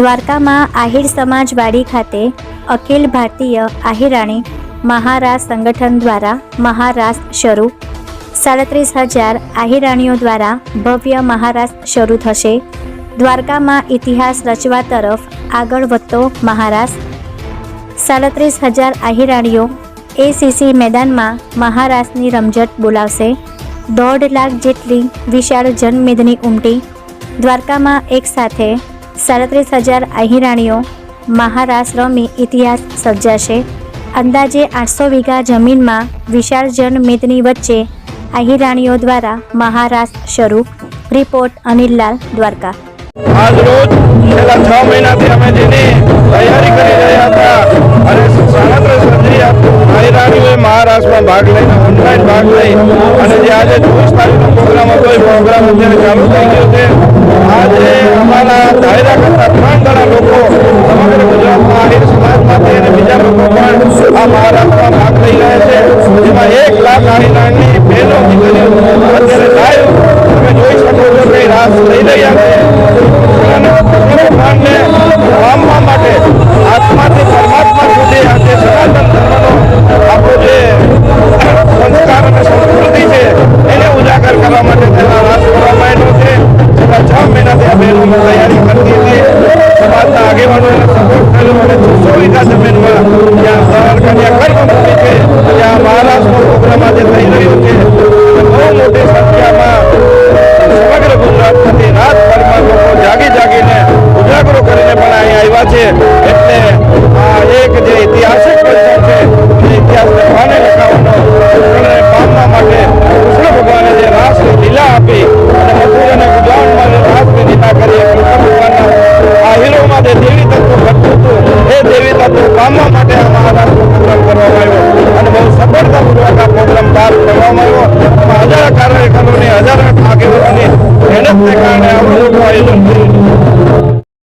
દ્વારકામાં આહિર સમાજવાડી ખાતે અખિલ ભારતીય આહિરાણી મહારાસ સંગઠન દ્વારા મહારાસ શરૂ. સાડત્રીસ હજાર આહિરાણીઓ દ્વારા ભવ્ય મહારાસ શરૂ થશે. દ્વારકામાં ઇતિહાસ રચવા તરફ આગળ વધતો મહારાસ સાડત્રીસ હજાર આહિરાણીઓ એસીસી મેદાનમાં મહારાસની રમઝટ બોલાવશે. દોઢ લાખ જેટલી વિશાળ જનમેદની ઉમટી. દ્વારકામાં એક સાથે સાડત્રીસ હજાર અહિરાણીઓ મહારાસ રમી ઇતિહાસ સર્જાશે. અંદાજે આઠસો વીઘા જમીનમાં વિશાળ જનમેદની વચ્ચે આહિરાણીઓ દ્વારા મહારાસ શરૂ. રિપોર્ટ અનિલલાલ દ્વારકા. આજ રોજ છેલ્લા છ મહિનાથી અમે જેની તૈયારી કરી રહ્યા હતા અને સાડત્રીસ હજારી આહિરાણીઓએ મહારાષ્ટ્રમાં ભાગ લઈને ઓનલાઈન ભાગ લઈ અને જે આજે ચોવીસ તારીખનો પ્રોગ્રામ હતો, એ પ્રોગ્રામ અત્યારે ચાલુ થઈ ગયો છે. આજે અમારા દાયરા કરતા ત્રણ ગણા લોકો સમગ્ર ગુજરાતમાં આહિર સમાજમાંથી અને બીજા લોકો પણ આ મહારાષ્ટ્રમાં ભાગ લઈ રહ્યા છે. જેમાં એક લાખ આહિરાણી બહેનો દીકરીઓ અત્યારે લાઈવ તમે જોઈ શકો છો કે રાસ લઈ રહ્યા છે. તૈયારી કરતી હતી સમાજના આગેવાનોને સપોર્ટ કર્યો અને છસો વીઘા જમીનમાં જ્યાં દ્વારકાની આ કર્મભૂમિ છે. ત્યાં મહારાષ્ટ્રનો પ્રોગ્રામ આજે થઈ રહ્યો છે બહુ મોટી સંખ્યામાં સમગ્ર ગુજરાતમાંથી રાતભરમાં લોકો જાગી જાગીને ઉજાગરો કરીને પણ અહીંયા આવ્યા છે.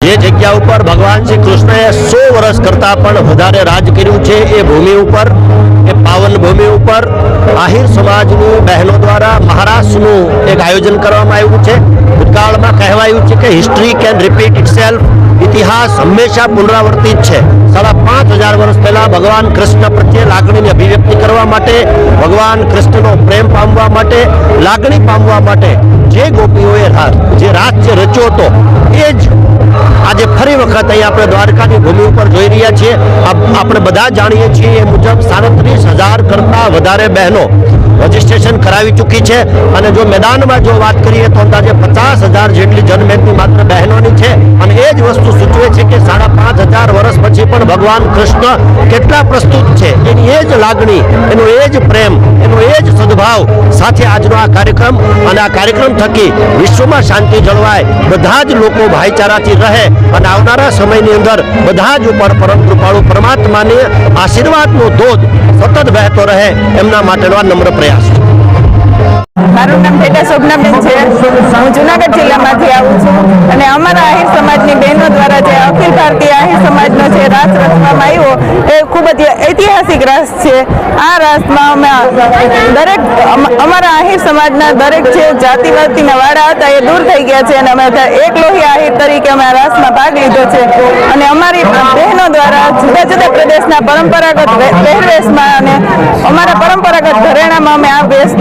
જે જગ્યા ઉપર ભગવાન શ્રી કૃષ્ણએ સો વર્ષ કરતાં પણ વધારે રાજ કર્યું છે એ ભૂમિ ઉપર, એ પાવન ભૂમિ ઉપર, આહિર સમાજની બહેનો દ્વારા મહારાષ્ટ્રનું એક આયોજન કરવામાં આવ્યું છે. ભૂતકાળમાં કહેવાયું છે કે હિસ્ટ્રી કેન રિપીટ ઇટસેલ્ફ ઇતિહાસ હંમેશા પુનરાવર્તિત છે. સાડા પાંચ હજાર વર્ષ પહેલા ભગવાન કૃષ્ણ પ્રત્યે લાગણીની અભિવ્યક્તિ કરવા માટે, ભગવાન કૃષ્ણનો પ્રેમ પામવા માટે, લાગણી પામવા માટે જે ગોપીઓએ જે રાત રચ્યો હતો, એ જ આજે ફરી વખત અહીં આપણે દ્વારકાની ભૂમિ ઉપર જોઈ રહ્યા છીએ. આપણે બધા જાણીએ છીએ એ મુજબ સાડત્રીસ હજાર કરતાં વધારે બહેનો રજીસ્ટ્રેશન કરાવી ચૂકી છે અને જો મેદાનમાં જો વાત કરીએ તો અંદાજે પચાસ હજાર જેટલી જનમેદની માત્ર બહેનોની છે. અને એ જ વસ્તુ સૂચવે છે કે સાડા પાંચ હજાર વર્ષ પછી પણ ભગવાન કૃષ્ણ કેટલા પ્રસ્તુત છે. એની એ જ લાગણી, એનો એ જ પ્રેમ, એનો એ જ સદભાવ સાથે આજનો આ કાર્યક્રમ અને આ કાર્યક્રમ થકી વિશ્વમાં શાંતિ જળવાય, બધા જ લોકો ભાઈચારાથી રહે અને આવનારા સમયની અંદર બધા જ ઉપર પરમ કૃપાળુ પરમાત્માની આશીર્વાદનો ધોધ સતત વહેતો રહે એમના માટેનો આ નમ્ર પ્રયાસ. છે? મારું નામ બેટા શોભનાબેન છે. હું જુનાગઢ જિલ્લામાંથી આવું છું. અને અમારા આહિર સમાજની બહેનો દ્વારા જે અખિલ ભારતીય આહિર સમાજનો જે રાસ રચવામાં આવ્યો, એ ખૂબ જ ઐતિહાસિક રાસ છે. આ રાસમાં અમે દરેક અમારા આહિર સમાજના દરેક જે જાતિવાદીના વાડા હતા એ દૂર થઈ ગયા છે અને અમે એક લોહી આહિર તરીકે અમે આ રાસમાં ભાગ લીધો છે. અને અમારી બહેનો દ્વારા જુદા જુદા પ્રદેશના પરંપરાગત પહેરવેશમાં અને અમારા પરંપરાગત ઘરેણામાં અમે આ વેશ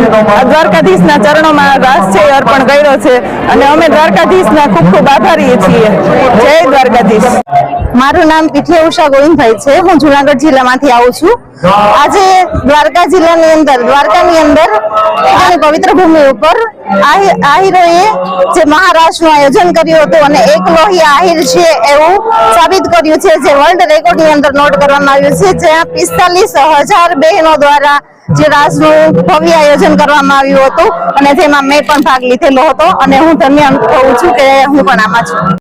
દ્વારકાધીશના ચરણોમાં રાસ છે અર્પણ કર્યો છે અને અમે દ્વારકાધીશના ખૂબ ખૂબ આભારી છીએ. જય દ્વારકાધીશ. મારું નામ પીઠિયા ઉષા ગોવિંદભાઈ છે. હું જુનાગઢ જિલ્લામાંથી આવું છું. આજે દ્વારકા જિલ્લાની અંદર, દ્વારકાની અંદર અને પવિત્ર ભૂમિ ઉપર આહિ- આહિરોએ જે મહારાષ્ટ્રનું આયોજન કર્યું હતું અને એક લોહી આહિર છે એવું સાબિત કર્યું છે. જે વર્લ્ડ રેકોર્ડની અંદર નોટ કરવામાં આવ્યું છે, જ્યાં પિસ્તાલીસ હજાર બહેનો દ્વારા જે રાસનું ભવ્ય આયોજન કરવામાં આવ્યું હતું, અને જેમાં મેં પણ ભાગ લીધેલો હતો, અને હું ધન્ય અનુભવું છું કે હું પણ આમાં છું.